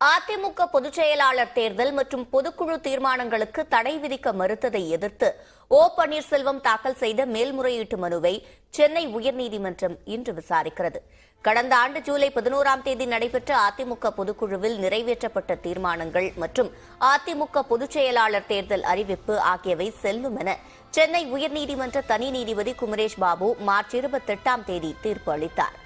அதிமுக பொதுச் செயலாளர் தேர்தல் மற்றும் பொதுக்குழு தீர்மானங்களுக்கு தடை விதிக்க மறுத்ததை எதிர்த்து ஓ பன்னீர்செல்வம் தாக்கல் செய்த மேல்முறையீட்டு மனுவை சென்னை உயர்நீதிமன்றம் இன்று விசாரிக்கிறது. கடந்த ஆண்டு ஜூலை பதினோராம் தேதி நடைபெற்ற அதிமுக பொதுக்குழுவில் நிறைவேற்றப்பட்ட தீர்மானங்கள் மற்றும் அதிமுக பொதுச் செயலாளர் தேர்தல் அறிவிப்பு ஆகியவை செல்லும் என சென்னை உயர்நீதிமன்ற தனி நீதிபதி குமரேஷ் பாபு மார்ச் இருபத்தெட்டாம் தேதி தீர்ப்பு அளித்தார்.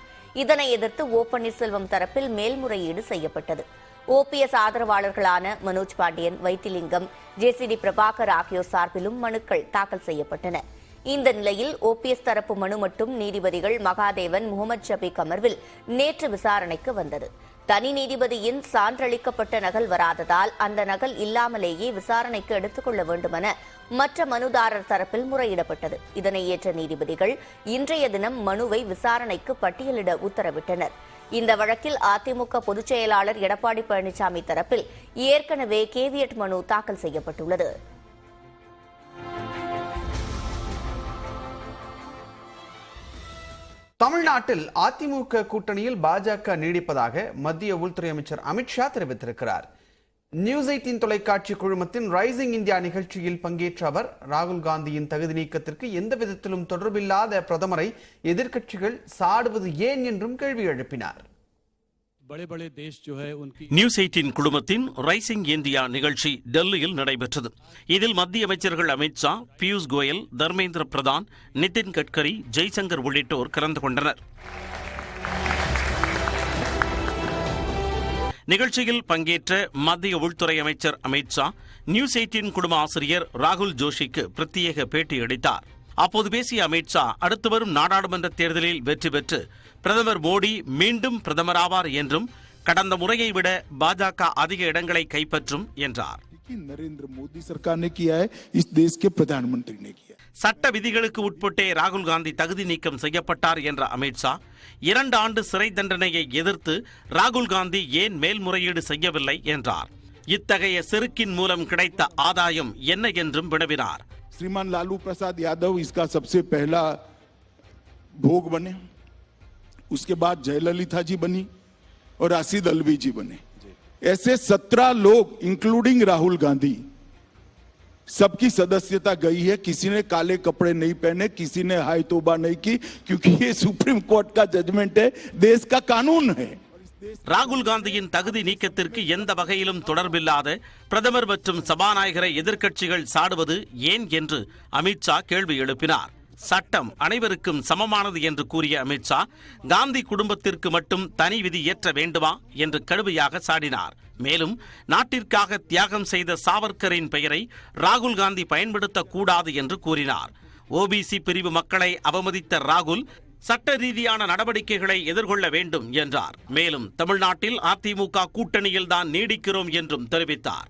இதனை எதிர்த்து ஓ பன்னீர்செல்வம் தரப்பில் மேல்முறையீடு செய்யப்பட்டது. ஓபிஎஸ் ஆதரவாளர்களான மனோஜ் பாண்டியன் வைத்திலிங்கம் ஜேசிடி பிரபாகர் ஆகியோர் சார்பிலும் மனுக்கள் தாக்கல் செய்யப்பட்டன. இந்த நிலையில் ஓபிஎஸ் தரப்பு மனு மட்டும் நீதிபதிகள் மகாதேவன் முகமது ஷபீக் அமர்வில் நேற்று விசாரணைக்கு வந்தது. தனி நீதிபதியின் சான்றளிக்கப்பட்ட நகல் வராததால் அந்த நகல் இல்லாமலேயே விசாரணைக்கு எடுத்துக் கொள்ள வேண்டுமென மற்ற மனுதாரர் தரப்பில் முறையிடப்பட்டது. இதனை ஏற்ற நீதிபதிகள் இன்றைய தினம் மனுவை விசாரணைக்கு பட்டியலிட உத்தரவிட்டனர். இந்த வழக்கில் அதிமுக பொதுச் செயலாளர் எடப்பாடி பழனிசாமி தரப்பில் ஏற்கனவே கேவியட் மனு தாக்கல் செய்யப்பட்டுள்ளது. தமிழ்நாட்டில் அதிமுக கூட்டணியில் பாஜக நீடிப்பதாக மத்திய உள்துறை அமைச்சர் அமித்ஷா தெரிவித்திருக்கிறார். நியூஸ் எயிட்டின் தொலைக்காட்சி குழுமத்தின் ரைசிங் இந்தியா நிகழ்ச்சியில் பங்கேற்ற அவர் ராகுல் காந்தியின் தகுதி நீக்கத்திற்கு எந்த விதத்திலும் தொடர்பில்லாத பிரதமரை எதிர்க்கட்சிகள் சாடுவது ஏன் என்றும் கேள்வி எழுப்பினார். நியூஸ் எயிட்டின் குழுமத்தின் ரைசிங் இந்தியா நிகழ்ச்சி டெல்லியில் நடைபெற்றது. இதில் மத்திய அமைச்சர்கள் அமித்ஷா பியூஷ் கோயல் தர்மேந்திர பிரதான் நிதின் கட்கரி ஜெய்சங்கர் உள்ளிட்டோர் கலந்து கொண்டனர். நிகழ்ச்சியில் பங்கேற்ற மத்திய உள்துறை அமைச்சர் அமித் ஷா நியூஸ் எயிட்டின் குடும்ப ஆசிரியர் ராகுல் ஜோஷிக்கு பிரத்யேக பேட்டி அளித்தார் அப்போது பேசிய அமித் ஷா அடுத்து வரும் நாடாளுமன்ற தேர்தலில் வெற்றி பெற்று பிரதமர் மோடி மீண்டும் பிரதமராவார் என்றும் கடந்த முறையை விட பாஜக அதிக இடங்களை கைப்பற்றும் என்றார் कि नरेंद्र मोदी सरकार ने किया है इस देश के प्रधानमंत्री ने किया है சட்ட விதிகளுக்கு உட்பட்டே ராகுல் காந்தி தகுதி நீக்கம் செய்யப்பட்டார் என்ற அமித் ஷா இரண்டு ஆண்டு சிறை தண்டனையை எதிர்த்து ராகுல் காந்தி ஏன் மேல்முறையீடு செய்யவில்லை என்றார் இத்தகைய செருக்கின் மூலம் கிடைத்த ஆதாயம் என்ன என்றும் வினவினார் श्रीमान लालू प्रसाद यादव इसका सबसे पहला भोग बने उसके बाद जयललिता जी बनी और राशिद अलवी जी बने ऐसे सत्रह लोग इंक्लूडिंग राहुल गांधी सबकी सदस्यता गई है किसी ने काले कपड़े नहीं पहने किसी ने हाई तोबा नहीं की क्योंकि ये सुप्रीम कोर्ट का जजमेंट है देश का कानून है ராகுல் காந்தியின் தகுதி நீக்கத்திற்கு எந்த வகையிலும் தொடர்பில்லாத பிரதமர் மற்றும் சபாநாயகரை எதிர்க்கட்சிகள் சாடுவது ஏன் என்று அமித் ஷா கேள்வி எழுப்பினார் சட்டம் அனைவருக்கும் சமமானது என்று கூறிய அமித் ஷா காந்தி குடும்பத்திற்கு மட்டும் தனி விதி ஏற்ற வேண்டுமா என்று கடுமையாக சாடினார் மேலும் நாட்டிற்காக தியாகம் செய்த சாவர்கரின் பெயரை ராகுல் காந்தி பயன்படுத்தக் கூடாது என்று கூறினார் ஓபிசி பிரிவு மக்களை அவமதித்த ராகுல் சட்ட ரீதியான நடவடிக்கைகளை எதிர்கொள்ள வேண்டும் என்றார் மேலும் தமிழ்நாட்டில் அதிமுக கூட்டணியில்தான் நீடிக்கிறோம் என்றும் தெரிவித்தார்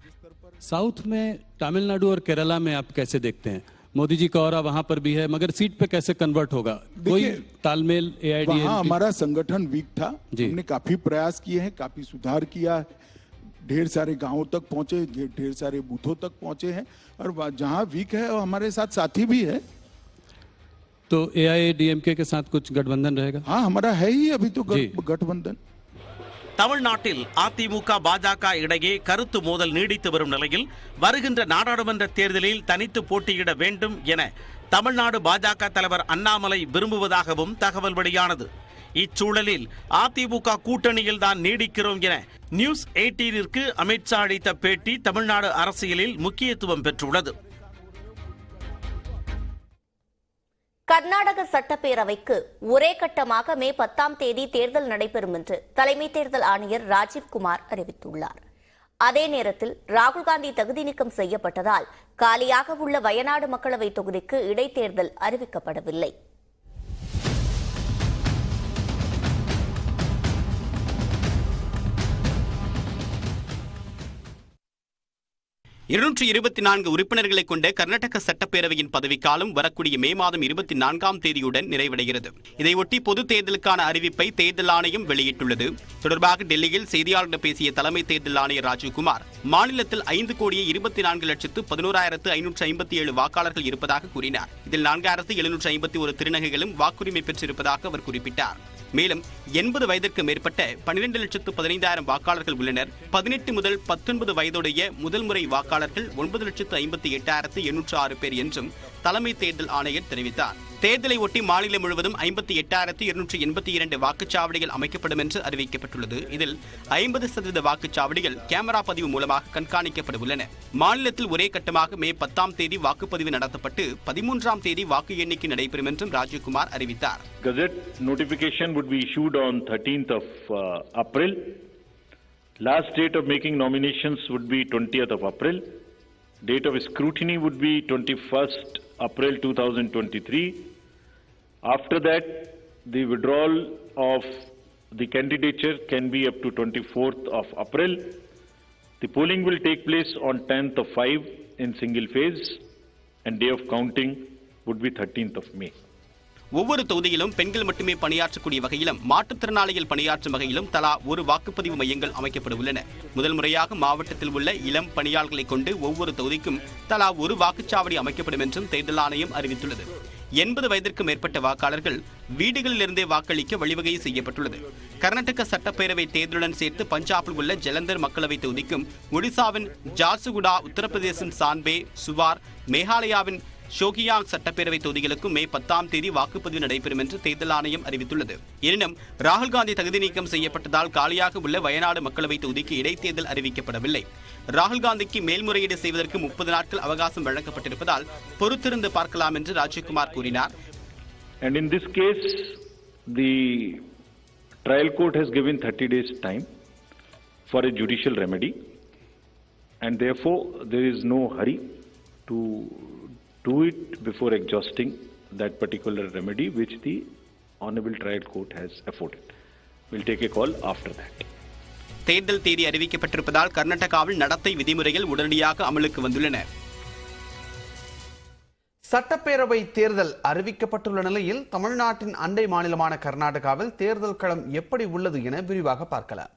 साउथ में तमिलनाडु और केरला में आप कैसे देखते हैं मोदी जी का और वहां पर भी है मगर सीट पे कैसे कन्वर्ट होगा कोई देखिए, तालमेल वहां एआईडीएमके हमारा संगठन वीक था जी। हमने काफी प्रयास किए हैं काफी सुधार किया है ढेर सारे गांवों तक पहुंचे ढे- ढेर सारे बूथों तक पहुंचे हैं और वह- जहां वीक है वो हमारे साथ साथी भी है तो एआईडीएमके के साथ कुछ गठबंधन रहेगा हाँ हमारा है ही अभी तो जी। गठ- गठबंधन தமிழ்நாட்டில் அதிமுக பாஜக இடையே கருத்து மோதல் நீடித்து வரும் நிலையில் வருகின்ற நாடாளுமன்ற தேர்தலில் தனித்து போட்டியிட வேண்டும் என தமிழ்நாடு பாஜக தலைவர் அண்ணாமலை விரும்புவதாகவும் தகவல் வெளியானது இச்சூழலில் அதிமுக கூட்டணியில் தான் நீடிக்கிறோம் என நியூஸ் எயிட்டீனிற்கு அமித்ஷா அளித்த பேட்டி தமிழ்நாடு அரசியலில் முக்கியத்துவம் பெற்றுள்ளது. கர்நாடக சட்டப்பேரவைக்கு ஒரே கட்டமாக மே பத்தாம் தேதி தேர்தல் நடைபெறும் என்று தலைமை தேர்தல் ஆணையர் ராஜீவ்குமார் அறிவித்துள்ளார். அதே நேரத்தில் ராகுல் காந்தி தகுதி நீக்கம் செய்யப்பட்டதால் காலியாக உள்ள வயநாடு மக்களவை தொகுதிக்கு இடைத்தேர்தல் அறிவிக்கப்படவில்லை. இருநூற்றி இருபத்தி நான்கு உறுப்பினர்களை கொண்ட கர்நாடக சட்டப்பேரவையின் பதவிக்காலம் வரக்கூடிய மே மாதம் இருபத்தி நான்காம் தேதியுடன் நிறைவடைகிறது. இதையொட்டி பொது தேர்தலுக்கான அறிவிப்பை தேர்தல் ஆணையம் வெளியிட்டுள்ளது. தொடர்பாக டெல்லியில் செய்தியாளர்களிடம் பேசிய தலைமை தேர்தல் ஆணையர் ராஜீவ்குமார் மாநிலத்தில் ஐந்து கோடியே இருபத்தி நான்கு லட்சத்து பதினோராயிரத்து ஐநூற்று ஐம்பத்தி ஏழு வாக்காளர்கள் இருப்பதாக கூறினார். இதில் நான்காயிரத்து எழுநூற்று ஐம்பத்தி ஒரு திருநகைகளும் வாக்குரிமை பெற்றிருப்பதாக அவர் குறிப்பிட்டார். மேலும் எண்பது வயதிற்கு மேற்பட்ட பன்னிரண்டு லட்சத்து பதினைந்தாயிரம் வாக்காளர்கள் உள்ளனர். பதினெட்டு முதல் பத்தொன்பது வயதுடைய முதல் முறை வாக்காளர் வாக்காளர்கள் ஒன்பது லட்சத்து ஐம்பத்தி எட்டாயிரத்து எண்ணூற்று ஆறு பேர் என்றும் தலைமை தேர்தல் ஆணையர் தெரிவித்தார். தேர்தலை ஒட்டி மாநிலம் முழுவதும் ஐம்பத்தி எட்டாயிரத்து இருநூற்றி எண்பத்தி இரண்டு வாக்குச்சாவடிகள் அமைக்கப்படும் என்று அறிவிக்கப்பட்டுள்ளது. இதில் ஐம்பது சதவீத வாக்குச்சாவடிகள் கேமரா பதிவு மூலமாக கண்காணிக்கப்பட உள்ளன மாநிலத்தில் ஒரே கட்டமாக மே பத்தாம் தேதி வாக்குப்பதிவு நடத்தப்பட்டு பதிமூன்றாம் தேதி வாக்கு எண்ணிக்கை நடைபெறும் என்றும் ராஜீவ்குமார் அறிவித்தார். Gazette notification would be issued on 13th of uh, April. Last date of making nominations would be 20th of April. Date of scrutiny would be 21st April 2023. After that, the withdrawal of the candidature can be up to 24th of April. The polling will take place on 10th of 5 in single phase and day of counting would be 13th of May. ஒவ்வொரு தொகுதியிலும் பெண்கள் மட்டுமே பணியாற்றக்கூடிய வகையிலும் மாற்றுத்திறனாளிகள் பணியாற்றும் வகையிலும் தலா ஒரு வாக்குப்பதிவு மையங்கள் அமைக்கப்பட உள்ளன முதல் முறையாக மாவட்டத்தில் உள்ள இளம் பணியாளர்களை கொண்டு ஒவ்வொரு தொகுதிக்கும் தலா ஒரு வாக்குச்சாவடி அமைக்கப்படும் என்றும் தேர்தல் ஆணையம் அறிவித்துள்ளது. எண்பது வயதிற்கு மேற்பட்ட வாக்காளர்கள் வீடுகளிலிருந்தே வாக்களிக்க வழிவகை செய்யப்பட்டுள்ளது. கர்நாடக சட்டப்பேரவை தேர்தலுடன் சேர்த்து பஞ்சாபில் உள்ள ஜலந்தர் மக்களவை தொகுதிக்கும் ஒடிசாவின் ஜார்சுகுடா உத்தரப்பிரதேசம் சான்பே சுவார் மேகாலயாவின் ஷோகியாங் சட்டப்பேரவை தொகுதிகளுக்கும் மே பத்தாம் தேதி வாக்குப்பதிவு நடைபெறும் என்று தேர்தல் ஆணையம் அறிவித்துள்ளது. எனினும் ராகுல் காந்தி தகுதி நீக்கம் செய்யப்பட்டதால் காலியாக உள்ள வயநாடு மக்களவை தொகுதிக்கு இடைத்தேர்தல் அறிவிக்கப்படவில்லை. ராகுல் காந்திக்கு மேல்முறையீடு செய்வதற்கு முப்பது நாட்கள் அவகாசம் வழங்கப்பட்டிருப்பதால் பொறுத்திருந்து பார்க்கலாம் என்று ராஜீவ்குமார் கூறினார். And in this case, the trial court has given 30 days time for a judicial remedy, and therefore there is no hurry to do it before exhausting that particular remedy which the Honorable Trial Court has afforded. We'll take a call after that. தேர்தல் தேதி அறிவிக்கப்பட்டிருப்பதால் கர்நாடகாவில் நடத்தை விதிமுறைகள் உடனடியாக அமலுக்கு வந்துள்ளன சட்டப்பேரவை தேர்தல் அறிவிக்கப்பட்டுள்ள நிலையில் தமிழ்நாட்டின் அண்டை மாநிலமான கர்நாடகாவில் தேர்தல் களம் எப்படி உள்ளது என விரிவாக பார்க்கலாம்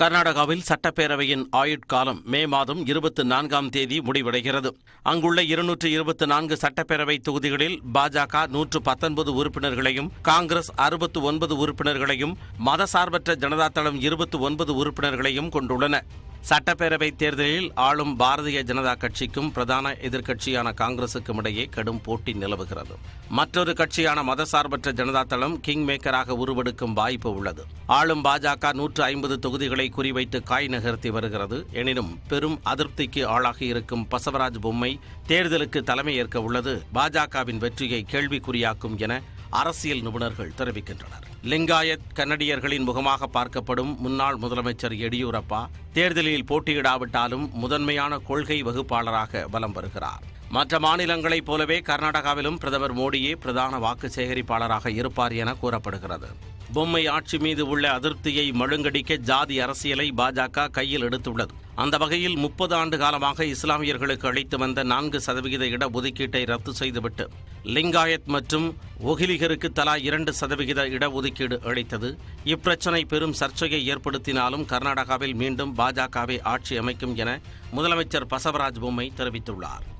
கர்நாடகாவில் சட்டப்பேரவையின் ஆயுட்காலம் மே மாதம் இருபத்தி நான்காம் தேதி முடிவடைகிறது. அங்குள்ள இருநூற்று இருபத்தி நான்கு சட்டப்பேரவை தொகுதிகளில் பாஜக நூற்று பத்தொன்பது உறுப்பினர்களையும் காங்கிரஸ் அறுபத்து ஒன்பது உறுப்பினர்களையும் மதசார்பற்ற ஜனதா தளம் இருபத்தி ஒன்பது உறுப்பினர்களையும் கொண்டுள்ளன. சட்டப்பேரவை தேர்தலில் ஆளும் பாரதிய ஜனதா கட்சிக்கும் பிரதான எதிர்க்கட்சியான காங்கிரசுக்கும் இடையே கடும் போட்டி நிலவுகிறது. மற்றொரு கட்சியான மதசார்பற்ற ஜனதா தளம் கிங் மேக்கராக உருவெடுக்கும் வாய்ப்பு உள்ளது. ஆளும் பாஜக நூற்று ஐம்பது தொகுதிகளை குறிவைத்து காய் நகர்த்தி வருகிறது. எனினும் பெரும் அதிருப்திக்கு ஆளாகி இருக்கும் பசவராஜ் பொம்மை தேர்தலுக்கு தலைமையேற்க உள்ளது. பாஜகவின் வெற்றியை கேள்விக்குறியாக்கும் என அரசியல் நிபுணர்கள் தெரிவிக்கின்றனர். லிங்காயத் கன்னடியர்களின் முகமாக பார்க்கப்படும் முன்னாள் முதலமைச்சர் எடியூரப்பா தேர்தலில் போட்டியிடாவிட்டாலும் முதன்மையான கொள்கை வகுப்பாளராக வலம் வருகிறார். மற்ற மாநிலங்களைப் போலவே கர்நாடகாவிலும் பிரதமர் மோடியே பிரதான வாக்கு சேகரிப்பாளராக இருப்பார் என கூறப்படுகிறது. பொம்மை ஆட்சி மீது உள்ள அதிருப்தியை மழுங்கடிக்க ஜாதி அரசியலை பாஜக கையில் எடுத்துள்ளது. அந்த வகையில் முப்பது ஆண்டு காலமாக இஸ்லாமியர்களுக்கு அளித்து வந்த நான்கு சதவிகித இடஒதுக்கீட்டை ரத்து செய்துவிட்டு லிங்காயத் மற்றும் ஒகிலிகருக்கு தலா இரண்டு சதவிகித இடஒதுக்கீடு அளித்தது. இப்பிரச்சனை பெரும் சர்ச்சையை ஏற்படுத்தினாலும் கர்நாடகாவில் மீண்டும் பாஜகவை ஆட்சி அமைக்கும் என முதலமைச்சர் பசவராஜ் பொம்மை தெரிவித்துள்ளார்.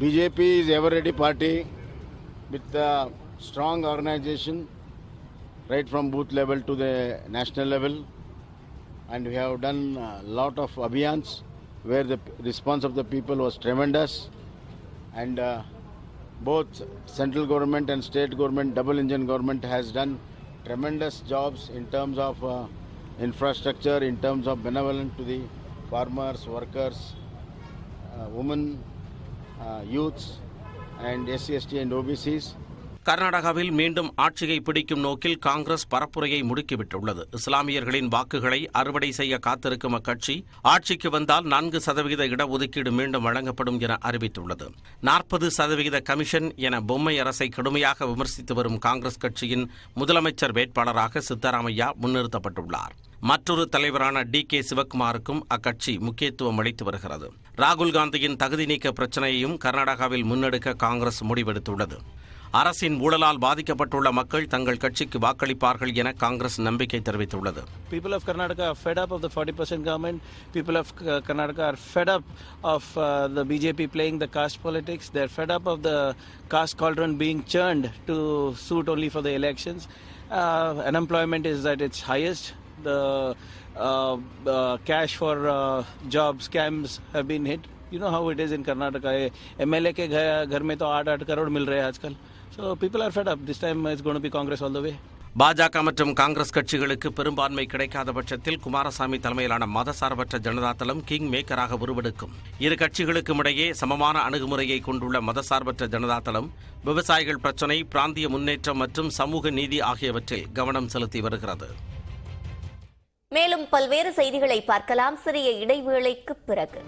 BJP is ever ready party with a strong organization right from booth level to the national level. And we have done a lot of abhiyans where the response of the people was tremendous. And uh, both central government and state government double engine government has done tremendous jobs in terms of uh, infrastructure in terms of benevolent to the farmers workers uh, women, Uh, youths and and SC, ST, and கர்நாடகாவில் மீண்டும் ஆட்சியை பிடிக்கும் நோக்கில் காங்கிரஸ் பரப்புரையை முடுக்கிவிட்டுள்ளது. இஸ்லாமியர்களின் வாக்குகளை அறுவடை செய்ய காத்திருக்கும் அக்கட்சி ஆட்சிக்கு வந்தால் நான்கு சதவிகித இடஒதுக்கீடு மீண்டும் வழங்கப்படும் என அறிவித்துள்ளது. நாற்பது சதவிகித கமிஷன் என பொம்மை அரசை கடுமையாக விமர்சித்து வரும் காங்கிரஸ் கட்சியின் முதலமைச்சர் வேட்பாளராக சித்தராமையா முன்னிறுத்தப்பட்டுள்ளார். மற்றொரு தலைவரான டி கே சிவக்குமாருக்கும் அக்கட்சி முக்கியத்துவம் அளித்து வருகிறது ராகுல் காந்தியின் தகுதி நீக்க பிரச்சனையையும் கர்நாடகாவில் முன்னெடுக்க காங்கிரஸ் முடிவெடுத்துள்ளது அரசின் ஊழலால் பாதிக்கப்பட்டுள்ள மக்கள் தங்கள் கட்சிக்கு வாக்களிப்பார்கள் என காங்கிரஸ் நம்பிக்கை தெரிவித்துள்ளது People of Karnataka are fed up of the 40% government. People of K- Karnataka are fed up of uh, the BJP playing the caste politics. They're fed up of the caste cauldron being churned to suit only for the elections. Uh, unemployment is at its highest. The uh, uh, cash for uh, job scams have been hit. You know how it is in Karnataka. MLA के घर घर में तो आठ आठ करोड़ मिल रहे हैं आजकल. So people are fed up. This time it's going to be Congress all the way. பாஜக மற்றும் காங்கிரஸ் கட்சிகளுக்கு பெரும்பான்மை கிடைக்காத பட்சத்தில் குமாரசாமி தலைமையிலான மதசார்பற்ற ஜனதா தளம் கிங் மேக்கராக உருவெடுக்கும் இரு கட்சிகளுக்கும் இடையே சமமான அணுகுமுறையை கொண்டுள்ள மதசார்பற்ற ஜனதா தளம் விவசாயிகள் பிரச்சினை பிராந்திய முன்னேற்றம் மற்றும் சமூக நீதி ஆகியவற்றில் கவனம் செலுத்தி வருகிறது மேலும் பல்வேறு செய்திகளை பார்க்கலாம் சிறிய இடைவேளைக்கு பிறகு.